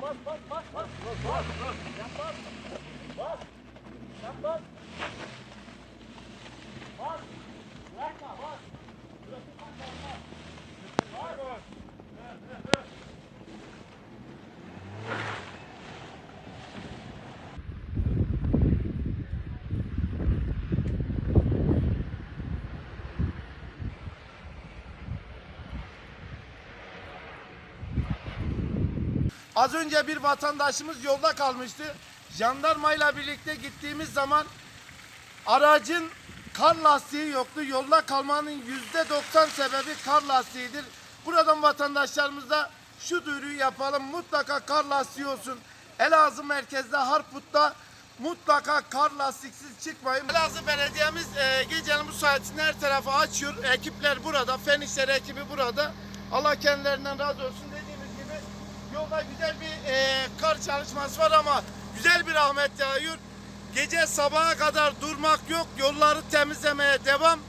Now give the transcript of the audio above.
was, was, was, was, was, was, was. Az önce bir vatandaşımız yolda kalmıştı. Jandarmayla birlikte gittiğimiz zaman aracın kar lastiği yoktu. Yolda kalmanın yüzde 90 sebebi kar lastiğidir. Buradan vatandaşlarımıza şu duyuruyu yapalım. Mutlaka kar lastiği olsun. Elazığ merkezde Harput'ta mutlaka kar lastiksiz çıkmayın. Elazığ Belediye'miz e, gecenin bu saatinde her tarafı açıyor. Ekipler burada. Fen İşleri ekibi burada. Allah kendilerinden razı olsun. Yolda güzel bir e, kar çalışması var ama güzel bir rahmet yağıyor. Gece sabaha kadar durmak yok. Yolları temizlemeye devam.